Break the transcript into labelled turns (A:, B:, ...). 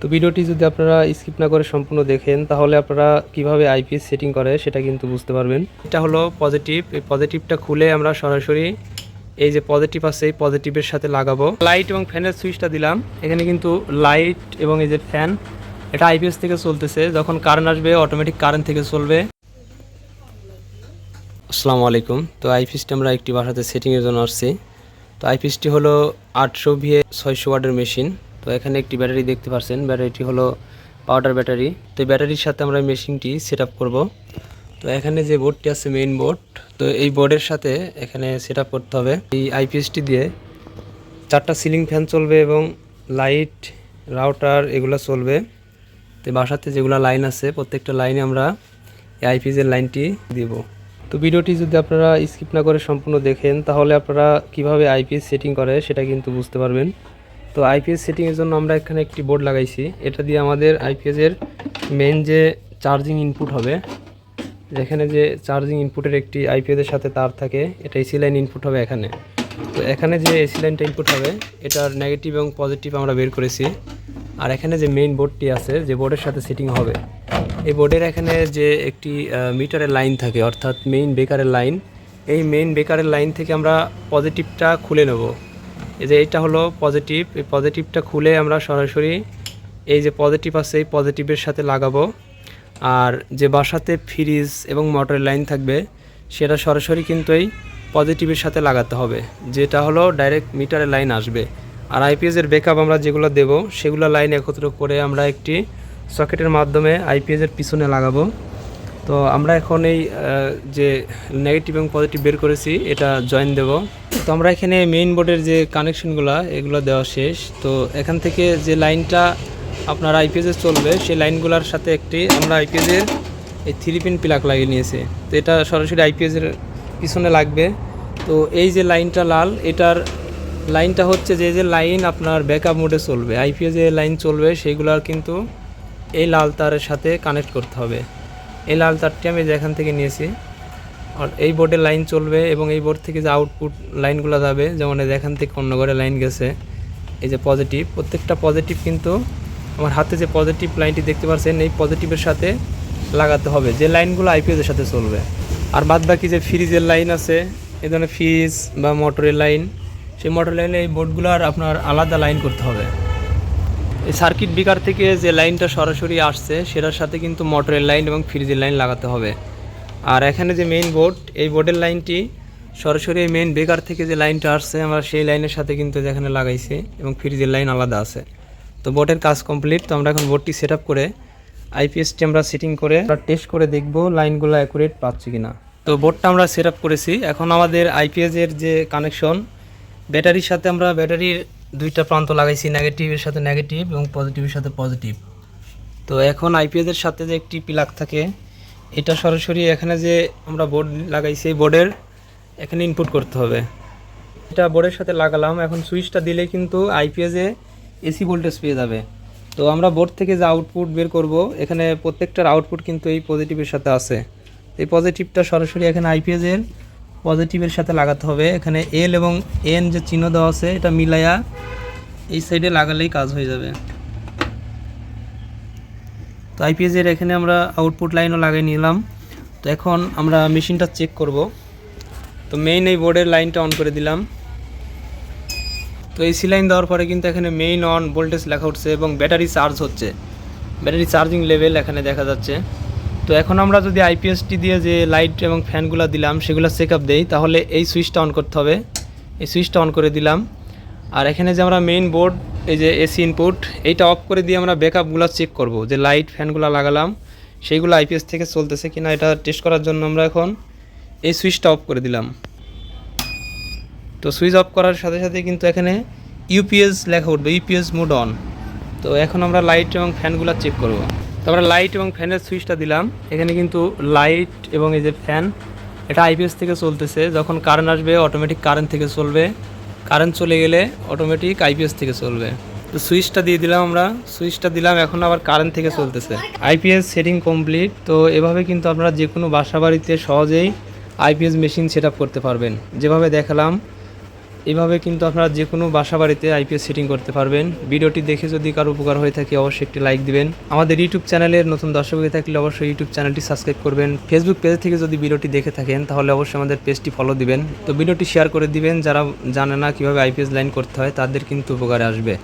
A: তো ভিডিওটি যদি আপনারা স্কিপ না করে সম্পূর্ণ দেখেন, তাহলে আপনারা কীভাবে আইপিএস সেটিং করে সেটা কিন্তু বুঝতে পারবেন। এটা হলো পজিটিভ এই পজিটিভটা খুলে আমরা সরাসরি এই যে পজিটিভ আছে, এই পজিটিভের সাথে লাগাবো। লাইট এবং ফ্যানের সুইচটা দিলাম। এখানে কিন্তু লাইট এবং এই যে ফ্যান এটা আইপিএস থেকে চলতেছে। যখন কারেন্ট আসবে অটোমেটিক কারেন্ট থেকে চলবে। আসসালামু আলাইকুম। তো আইপিএসটি আমরা একটি বাসাতে সেটিংয়ের জন্য আসছি। তো আইপিএসটি হলো আটশো ভিএ ছয়শো ওয়াটের মেশিন তো এখানে একটি ব্যাটারি দেখতে পাচ্ছেন ব্যাটারিটি হলো পাউডার ব্যাটারি তো ব্যাটারির সাথে আমরা মেশিনটি সেট আপ করব। তো এখানে যে বোর্ডটি আছে মেইন বোর্ড তো এই বোর্ডের সাথে এখানে সেট করতে হবে। এই আইপিএসটি দিয়ে চারটা সিলিং ফ্যান চলবে এবং লাইট রাউটার এগুলো চলবে। তো বাসাতে যেগুলো লাইন আছে, প্রত্যেকটা লাইনে আমরা এই আইপিএসের লাইনটি দিব। তো ভিডিওটি যদি আপনারা স্কিপ না করে সম্পূর্ণ দেখেন, তাহলে আপনারা কীভাবে আইপিএস সেটিং করে সেটা কিন্তু বুঝতে পারবেন। তো আইপিএস সেটিংয়ের জন্য আমরা এখানে একটি বোর্ড লাগাইছি। এটা দিয়ে আমাদের আইপিএসের মেন যে চার্জিং ইনপুট হবে, যেখানে যে চার্জিং ইনপুটের একটি আইপিএসের সাথে তার থাকে, এটা এসি লাইন ইনপুট হবে এখানে। তো এখানে যে এসি লাইনটা ইনপুট হবে, এটার নেগেটিভ এবং পজিটিভ আমরা বের করেছি। আর এখানে যে মেইন বোর্ডটি আছে, যে বোর্ডের সাথে সেটিং হবে, এই বোর্ডের এখানে যে একটি মিটারের লাইন থাকে, অর্থাৎ মেইন বেকারের লাইন এই মেইন বেকারের লাইন থেকে আমরা পজিটিভটা খুলে নেব। এই যে এটা হলো পজিটিভ এই পজিটিভটা খুলে আমরা সরাসরি এই যে পজিটিভ আছে, এই পজিটিভের সাথে লাগাবো। আর যে বাসাতে ফ্রিজ এবং মোটরের লাইন থাকবে, সেটা সরাসরি কিন্তু এই পজিটিভের সাথে লাগাতে হবে। যেটা হলো ডাইরেক্ট মিটারের লাইন আসবে। আর আইপিএসের ব্যাকআপ আমরা যেগুলো দেব, সেগুলো লাইন একত্র করে আমরা একটি সকেটের মাধ্যমে আইপিএসের পিছনে লাগাবো। তো আমরা এখন এই যে নেগেটিভ এবং পজিটিভ বের করেছি, এটা জয়েন দেব। তো আমরা এখানে মেইন বোর্ডের যে কানেকশনগুলো এগুলো দেওয়া শেষ। তো এখান থেকে যে লাইনটা আপনার আইপিএসে চলবে, সেই লাইনগুলোর সাথে একটি আমরা আইপিএসের এই থ্রি পিন প্লাক লাগিয়ে নিয়েছি। তো এটা সরাসরি আইপিএসের পিছনে লাগবে। তো এই যে লাইনটা লাল, এটার লাইনটা হচ্ছে যে যে লাইন আপনার ব্যাকআপ মোডে চলবে। আইপিএস যে লাইন চলবে, সেইগুলোর কিন্তু এই লাল তারের সাথে কানেক্ট করতে হবে। এই লাল তারটি আমি যেখান থেকে নিয়েছি। আর এই বোর্ডের লাইন চলবে এবং এই বোর্ড থেকে যে আউটপুট লাইনগুলো যাবে, যেমন এই যে এখান থেকে অন্য ঘরে লাইন গেছে, এই যে পজিটিভ প্রত্যেকটা পজিটিভ কিন্তু আমার হাতে যে পজিটিভ লাইনটি দেখতে পাচ্ছেন এই পজিটিভের সাথে লাগাতে হবে। যে লাইনগুলো আইপিএসের সাথে চলবে। আর বাদ বাকি যে ফ্রিজের লাইন আছে, এই ধরনের ফ্রিজ বা মোটরের লাইন সেই মোটর লাইনে এই বোর্ডগুলো আর আপনার আলাদা লাইন করতে হবে। সার্কিট বিকার থেকে যে লাইনটা সরাসরি আসছে, সেটার সাথে কিন্তু মোটরের লাইন এবং ফ্রিজের লাইন লাগাতে হবে। আর এখানে যে মেইন বোর্ড এই বোর্ডের লাইনটি সরাসরি এই মেইন বেকার থেকে যে লাইনটা আসছে, আমরা সেই লাইনের সাথে কিন্তু যেখানে লাগাইছি এবং ফ্রিজের লাইন আলাদা আছে। তো বোর্ডের কাজ কমপ্লিট তো আমরা এখন বোর্ডটি সেট করে আইপিএসটি আমরা সেটিং করে টেস্ট করে দেখব লাইনগুলো অ্যাকুরেট পাচ্ছি কিনা। তো বোর্ডটা আমরা সেট করেছি। এখন আমাদের আইপিএসের যে কানেকশন ব্যাটারির সাথে আমরা ব্যাটারির দুইটা প্রান্ত লাগাইছি নেগেটিভের সাথে নেগেটিভ এবং পজিটিভের সাথে পজিটিভ তো এখন আইপিএসের সাথে যে একটি প্লাগ থাকে, এটা সরাসরি এখানে যে আমরা বোর্ড লাগাইছি, এই বোর্ডের এখানে ইনপুট করতে হবে। এটা বোর্ডের সাথে লাগালাম, এখন সুইচটা দিলে কিন্তু আইপিএসে এসি ভোল্টেজ পেয়ে যাবে। তো আমরা বোর্ড থেকে যে আউটপুট বের করব, এখানে প্রত্যেকটার আউটপুট কিন্তু এই পজিটিভের সাথে আছে। এই পজিটিভটা সরাসরি এখানে আইপিএসের পজিটিভের সাথে লাগাতে হবে। এখানে এল এবং এন যে চিহ্ন দেওয়া আছে, এটা মিলাইয়া এই সাইডে লাগালেই কাজ হয়ে যাবে। তো আইপিএসের এখানে আমরা আউটপুট লাইনও লাগিয়ে নিলাম। তো এখন আমরা মেশিনটা চেক করব। তো মেইন এই বোর্ডের লাইনটা অন করে দিলাম। তো এসি লাইন দেওয়ার পরে কিন্তু এখানে মেইন অন ভোল্টেজ লেখা উঠছে এবং ব্যাটারি চার্জ হচ্ছে। ব্যাটারি চার্জিং লেভেল এখানে দেখা যাচ্ছে। তো এখন আমরা যদি আইপিএসটি দিয়ে যে লাইট এবং ফ্যানগুলো দিলাম, সেগুলো চেক আপ দেই, তাহলে এই সুইচটা অন করতে হবে। এই সুইচটা অন করে দিলাম। আর এখানে যে আমরা মেইন বোর্ড এই যে এসি ইনপুট এইটা অফ করে দিয়ে আমরা ব্যাকআপগুলো চেক করব, যে লাইট ফ্যানগুলো লাগালাম, সেইগুলো আইপিএস থেকে চলতেছে কিনা এটা টেস্ট করার জন্য আমরা এখন এই সুইচটা অফ করে দিলাম। তো সুইচ অফ করার সাথে সাথে কিন্তু এখানে ইউপিএস লেখা উঠবে ইউপিএস মোড অন তো এখন আমরা লাইট এবং ফ্যানগুলো চেক করব। তো আমরা লাইট এবং ফ্যানের সুইচটা দিলাম। এখানে কিন্তু লাইট এবং এই যে ফ্যান এটা আইপিএস থেকে চলতেছে। যখন কারেন্ট আসবে অটোমেটিক কারেন্ট থেকে চলবে। কারেন্ট চলে গেলে অটোমেটিক আইপিএস থেকে চলবে। তো সুইচটা দিয়ে দিলাম আমরা। সুইচটা দিলাম, এখন আবার কারেন্ট থেকে চলতেছে। আইপিএস সেটিং কমপ্লিট তো এভাবে কিন্তু আপনারা যে কোনো বাসা বাড়িতে সহজেই আইপিএস মেশিন সেট করতে পারবেন। যেভাবে দেখালাম এইভাবে কিন্তু আপনারা যে কোনো বাসা বাড়িতে আইপিএস সেটিং করতে পারবেন। ভিডিওটি দেখে যদি কারও উপকার হয়ে থাকে, অবশ্যই একটি লাইক দিবেন। আমাদের ইউটিউব চ্যানেলের নতুন দর্শক হয়ে থাকলে অবশ্যই ইউটিউব চ্যানেলটি সাবস্ক্রাইব করবেন। ফেসবুক পেজ থেকে যদি ভিডিওটি দেখে থাকেন, তাহলে অবশ্যই আমাদের পেজটি ফলো দিবেন। তো ভিডিওটি শেয়ার করে দিবেন। যারা জানে না কীভাবে আইপিএস লাইন করতে হয়, তাদের কিন্তু উপকারে আসবে।